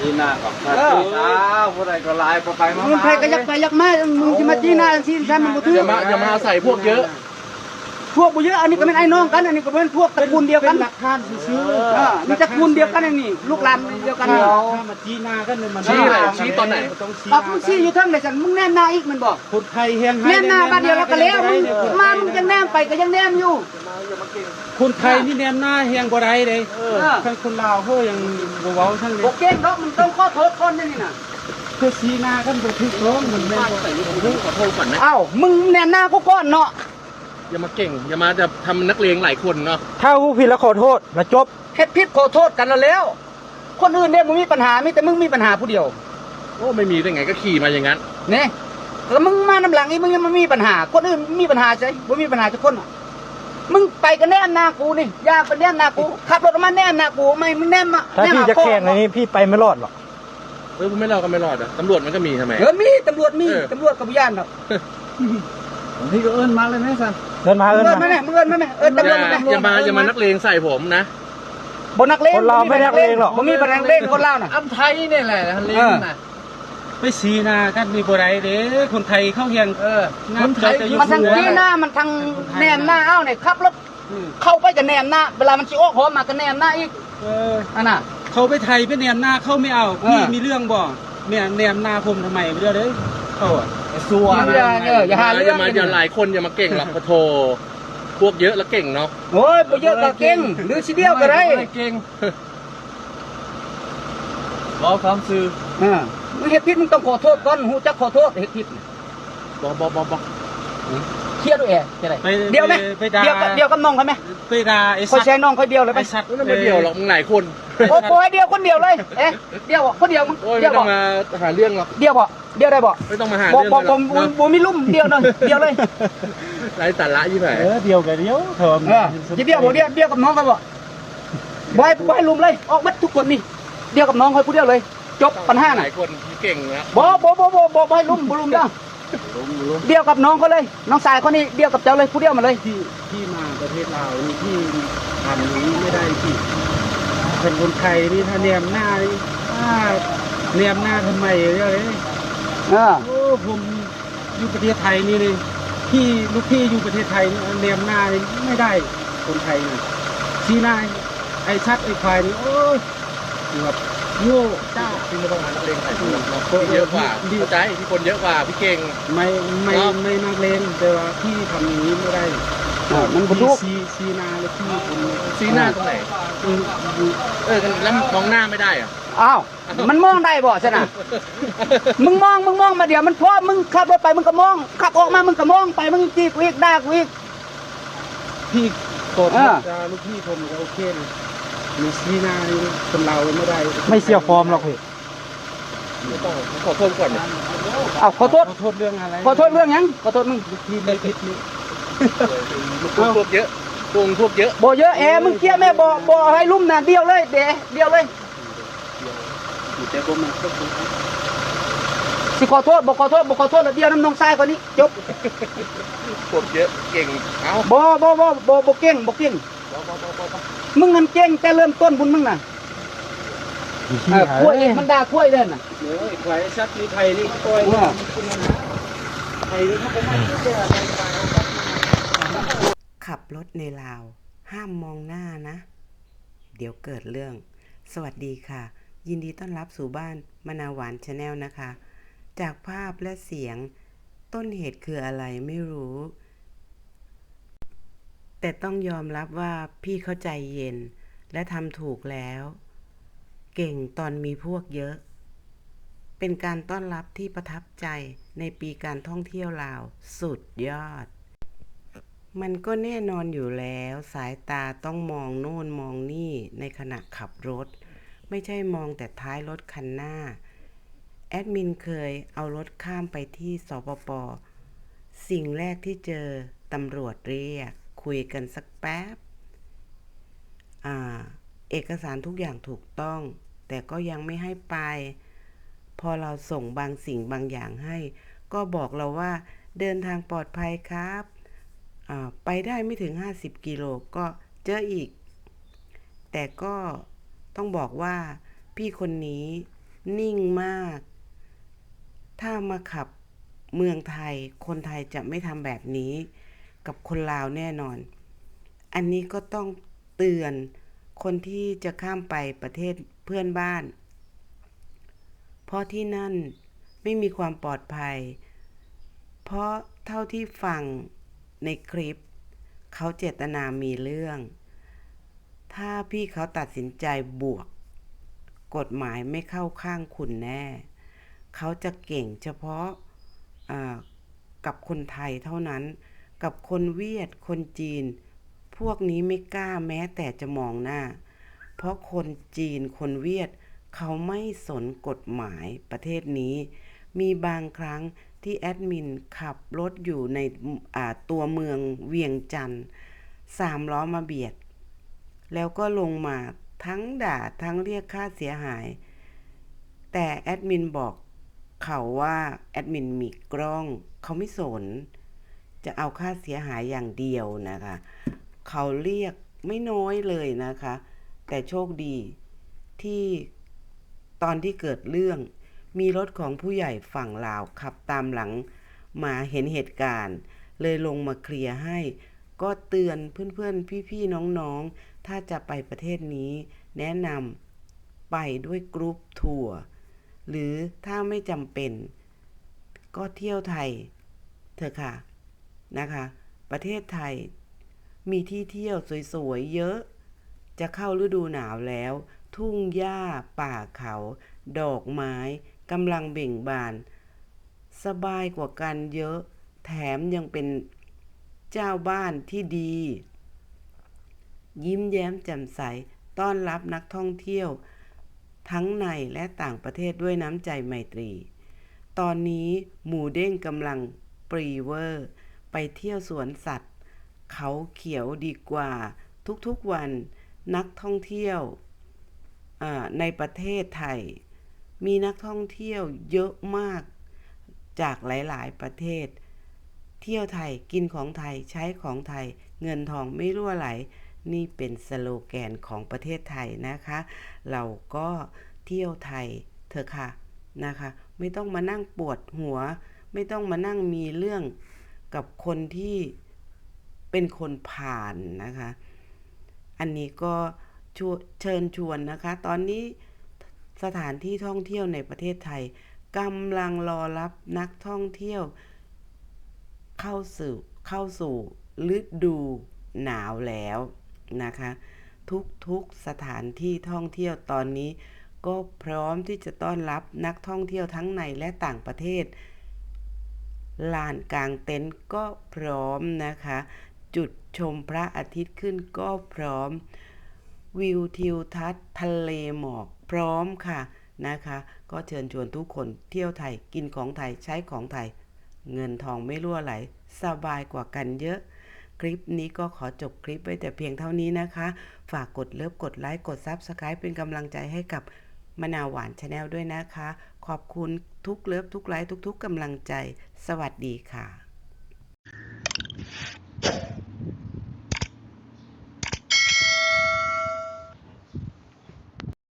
ที่หน้ากับพระเออเจ้าผู้ใดก็ลายไปไปมามึงใครก็อยักไปอยักมามึงจะมาจี้หน้าจังซี่ใช่มันบ่ถืออย่ามาอย่ามาใส่พวกเยอะ พวกบ่เยอะอันนี้ก็เป็นไอ้น้องกัน อันนี้ก็เป็นพวกตระกูลเดียวกันหลักฐานซื้อเออมีตระกูลเดียวกันอันนี้ลูกหลานเดียวกันนี่ถ้ามาชี้หน้ากันเนี่ยมันชี้อะไรชี้ตอนไหน ต้องชี้เอามึงซี่อยู่เทั้งไหนสันมึงแนมหน้าอีกมันบอกคนไทยเฮียงให้แนมหน้าบ้านเดียวแล้วก็แล้วมึงมามึงยังแนมไปก็ยังแนมอยู่คนไทยนี่แนมหน้าเฮียงบ่ได้เลยเออทั้งคนลาวเขายังบ่เว้าทั้งเลบ่ยเก่งดอกมึงต้องขอโทษคนนี่น่ะคือชี้หน้ากันบ่ถูกต้องมันแม่นบ่ขอโทษก่อนนะเอ้ามึงแนมหน้ากูก่อนเนาะ อย่ามาเก่ง อย่ามาจะทำนักเลงหลายคนเนาะถ้าผู้ผิดแล้วขอโทษแล้วจบเฮ็ดผิดขอโทษกันแล้วแล้วคนอื่นเนี่ยมึงมีปัญหามีแต่มึงมีปัญหาผู้เดียวโอ้ไม่มีได้ไงก็ขี่มาอย่างนั้นนี่แล้วมึงมาน้ำหลังอีมึงยังมามีปัญหา คนอื่นมีปัญหาใช่บ่มีปัญหาทุกคนอะมึงไปกันแนมหน้ากูนี่อย่าไปแนมหน้ากูขับรถมาแนมหน้ากูไม่มึงแนมมาถ้าแนมพี่หาจะพ่อแข่งในนี้พี่ไปไม่รอดหรอกเออไม่รอดก็ไม่รอดอะตำรวจมันก็มีทำไม เออมีตำรวจมีเออ ตำรวจกับพยานเนาะพี่ก็เอิ้นมาเลยไหมสัน เดินมามึเอิ้งนเอิ้นมามาแม่มึงเอิ้นมาแม่เอิ้นอย่าตำรวจมาแม่อย่ามาอย่ามานักเลงใส่ผมนะบ่นักเลงคนลาวไม่นักเลงหรอกบ่มีปัญหาเลงคนลาวน่ะอ้ำไทยนี่แหละเลงน่ะไปชี้หน้ากันนี่บ่ได้เด้คนไทยเข้าเฮียงเออคนไทยจะอยู่มันทางที่หน้ามันทางแนมหน้าเอ้าเนี่ยขับรถเข้าไปกับแนมหน้า เวลามันสิออกหอมมาก็แนมหน้าอีกเอออันน่ะเขาไปไทยไปแนมหน้าเข้าไม่เอาเออพี่มีเรื่องบ่เนี่ยแนมหน้าผมทำไมเดี๋ยวเด้เขาอะ สัวอย่าเอออย่าหาอย่าเรื่องมาอย่าหลายคนอย่ามาเก่งหรอกขอโทษพวกเยอะแล้วเก่งเนาะโอ้ยบ่เยอะก็เก่งหรือสิเดียวก็ได้เก่งรอคำซื้อเออมึงเฮ็ดผิดมึงต้องขอโทษก่อนฮู้จักขอโทษเฮ็ดผิดบอกบอกบอกบอก เคลียร์ด้วยแอร์จะได้ไปเดียวไหมไปด่าเดียวกับเดียวกับน้องเขาไหมไปด่าไอ้คอยสัตแชว์ร์น้องคอยเดียวเลยไหมไอ้สัตว์ไม่ต้องมาเดียวหรอกมึงหลายคนโอ้โหให้เดียวคนเดียวเลยเอ๊ะเดียวบ่คนเดียวมึงโอ้ยเดีไม่ยวต้บ่องมาหาเรื่องหรอกเดียวบ่เดียวได้บ่ไม่ต้องมาหาบ่เรื่องบ่กันหรบ่อกบ่บ่มีลุ่มเดียวเลยเดียวเลยไร้สาระยี่ไหนเออเดียวกับเดียวเถอะเออจะเดียวบ่เดียวเดียวกับน้องเขาบ่บ่ให้บ่ให้ลุ่มเลยออกบัดทุกคนนี่เดียวกับน้องเขาผู้เดียวเลย จบปัญหาหน่ะลายคนเก่งนะบ่บ่บ่บ่บ่บ่ให้ลุ่มบ่ลุ่มเด้อ เดียวกับน้องเขาเลย น้องสายคนนี้เดียวกับเจ้าเลยผู้เดียวมาเลย ที่ที่มาประเทศลาวนี่ที่ทำอย่างนี้ไม่ได้ที่เป็นคนไทยนี่ถ้าแนมหน้านี่อ้าแนมหน้าทำไมเรียกเลยเออโอ้ผมอยู่ประเทศไทยนี่เลยพี่ลูกพี่อยู่ประเทศไทยนี่แนมหน้านี่ไม่ได้คนไทยนี่ชี้หน้าไอ้ชัดไอ้ควายนี่โอ้ยแบบโง่จ้า ที่ไม่ต้องมานักเลงใส่ผมหรอกเนาะพี่เยอะกว่าเข้าใจพี่คนเยอะกว่าพี่เก่งไม่ไม่ครับไม่นักเลงแต่ว่าพี่ทำอย่างนี้ไม่ได้อ่ามันบ่พี่ถูกชี้ชี้หน้าแล้วพี่ผมซีหน้าตรงไหนอืมอยู่เออแล้วมองหน้าไม่ได้อะอ้าวมันมองได้บ่ซะน่ะมึงมองมึงมองมาเดี๋ยวมันพอมึงขับรถไปมึงก็มองขับออกมามึงก็มองไปมึงจีกูอีกด่ากูอีกพี่โกรธอ่าจะลูกพี่ผมก็โอเคเลยมีชี้หน้านี่คนเราไม่ได้ ไม่เสียฟอร์มหรอกพี่ไม่ต้อง ขอโทษก่อนนะอ้าวขอโทษ ขอโทษเรื่องอะไรขอโทษเรื่องหยัง ขอโทษมึงลูกพี่ไม่ผิดนี่ลูกพวกเยอะพวกพวกเยอะบ่เยอะแอมึงเกี้ยแม่บ่บ่ให้ลุ่มน่ะเดียวเลยเดะเดียวเลยเดี๋ยวผมมาควบคุมสิขอโทษบ่ขอโทษบ่ขอโทษแล้วเดียวน้ำน้องชายคนนี้จบพวกเยอะเก่งเอ้าบ่บ่บ่บ่บ่เก่งบ่เก่งบอกบอกบอกบอกมึงมันเก่งแต่เริ่มต้นบุญมึงน่ะ เออคุยมันด่าคุยเด้น่ะเดี๋ยวไอ้ควายชักนี่ไทยนี่ปล่อยว่าไทยนี่เขาก็ไม่ได้ขับรถในลาว ห้ามมองหน้านะ เดี๋ยวเกิดเรื่อง สวัสดีค่ะ ยินดีต้อนรับสู่บ้านมะนาวหวานชาแนลนะคะ จากภาพและเสียง ต้นเหตุคืออะไรไม่รู้ แต่ต้องยอมรับว่าพี่เข้าใจเย็นและทำถูกแล้ว เก่งตอนมีพวกเยอะ เป็นการต้อนรับที่ประทับใจในปีการท่องเที่ยวลาว สุดยอด มันก็แน่นอนอยู่แล้ว สายตาต้องมองโน่นมองนี่ในขณะขับรถ ไม่ใช่มองแต่ท้ายรถคันหน้า แอดมินเคยเอารถข้ามไปที่สปป สิ่งแรกที่เจอตำรวจเรียก คุยกันสักแป๊บ อ่าเอกสารทุกอย่างถูกต้อง แต่ก็ยังไม่ให้ไป พอเราส่งบางสิ่งบางอย่างให้ ก็บอกเราว่า เดินทางปลอดภัยครับไปได้ไม่ถึง 50 กิโลก็เจออีก แต่ก็ต้องบอกว่าพี่คนนี้นิ่งมาก ถ้ามาขับเมืองไทย คนไทยจะไม่ทำแบบนี้ กับคนลาวแน่นอน อันนี้ก็ต้องเตือนคนที่จะข้ามไปประเทศ เพื่อนบ้าน เพราะที่นั่นไม่มีความปลอดภัย เพราะเท่าที่ฟังในคลิป เขาเจตนามีเรื่อง ถ้าพี่เขาตัดสินใจบวก กฎหมายไม่เข้าข้างคุณแน่ เขาจะเก่งเฉพาะกับคนไทยเท่านั้น กับคนเวียด คนจีน พวกนี้ไม่กล้าแม้แต่จะมองหน้า เพราะคนจีนคนเวียด เขาไม่สนกฎหมายประเทศนี้ มีบางครั้งที่แอดมินขับรถอยู่ในตัวเมืองเวียงจันทร์สามล้อมาเบียด แล้วก็ลงมาทั้งด่าทั้งเรียกค่าเสียหาย แต่แอดมินบอกเขาว่าแอดมินมีกล้อง เขาไม่สน จะเอาค่าเสียหายอย่างเดียวนะคะ เขาเรียกไม่น้อยเลยนะคะ แต่โชคดี ที่ตอนที่เกิดเรื่อง มีรถของผู้ใหญ่ฝั่งลาวขับตามหลัง มาเห็นเหตุการณ์ เลยลงมาเคลียร์ให้ ก็เตือนเพื่อนๆ พี่ๆ น้องๆ ถ้าจะไปประเทศนี้ แนะนำไปด้วยกรุ๊ปทัวร์หรือถ้าไม่จำเป็น ก็เที่ยวไทยเถอะค่ะนะคะ ประเทศไทยมีที่เที่ยวสวยๆ เยอะ จะเข้าฤดูหนาวแล้ว ทุ่งหญ้าป่าเขา ดอกไม้กำลังเบ่งบาน สบายกว่ากันเยอะ แถมยังเป็นเจ้าบ้านที่ดี ยิ้มแย้มแจ่มใสต้อนรับนักท่องเที่ยว ทั้งในและต่างประเทศด้วยน้ำใจไมตรี ตอนนี้หมูเด้งกำลังปรีเวอร์ ไปเที่ยวสวนสัตว์ เขาเขียวดีกว่าทุกๆวัน นักท่องเที่ยวในประเทศไทย มีนักท่องเที่ยวเยอะมากจากหลาย ๆ ประเทศ เที่ยวไทยกินของไทยใช้ของไทย เงินทองไม่รั่วไหล นี่เป็นสโลแกนของประเทศไทยนะคะ เราก็เที่ยวไทยเถอะค่ะนะคะ ไม่ต้องมานั่งปวดหัว ไม่ต้องมานั่งมีเรื่องกับคนที่เป็นคนผ่านนะคะ อันนี้ก็เชิญชวนนะคะ ตอนนี้สถานที่ท่องเที่ยวในประเทศไทยกำลังรอรับนักท่องเที่ยว เข้าสู่เข้าสู่ฤดูหนาวแล้วนะคะ ทุกๆสถานที่ท่องเที่ยวตอนนี้ ก็พร้อมที่จะต้อนรับนักท่องเที่ยวทั้งในและต่างประเทศลานกลางเต็นท์ก็พร้อมนะคะ จุด ชมพระอาทิตย์ขึ้นก็พร้อม วิวทิวทัศน์ทะเลหมอกพร้อมค่ะนะคะ ก็เชิญชวนทุกคนเที่ยวไทยกินของไทยใช้ของไทย เงินทองไม่รั่วไหล สบายกว่ากันเยอะ คลิปนี้ก็ขอจบคลิปไว้แต่เพียงเท่านี้นะคะ ฝากกดเลิฟกดไลค์กดซับสไคร b e เป็นกำลังใจให้กับมะนาวหวานชาแนลด้วยนะคะ ขอบคุณทุกเลิฟทุกไลค์ทุกๆกำลังใจ สวัสดีค่ะ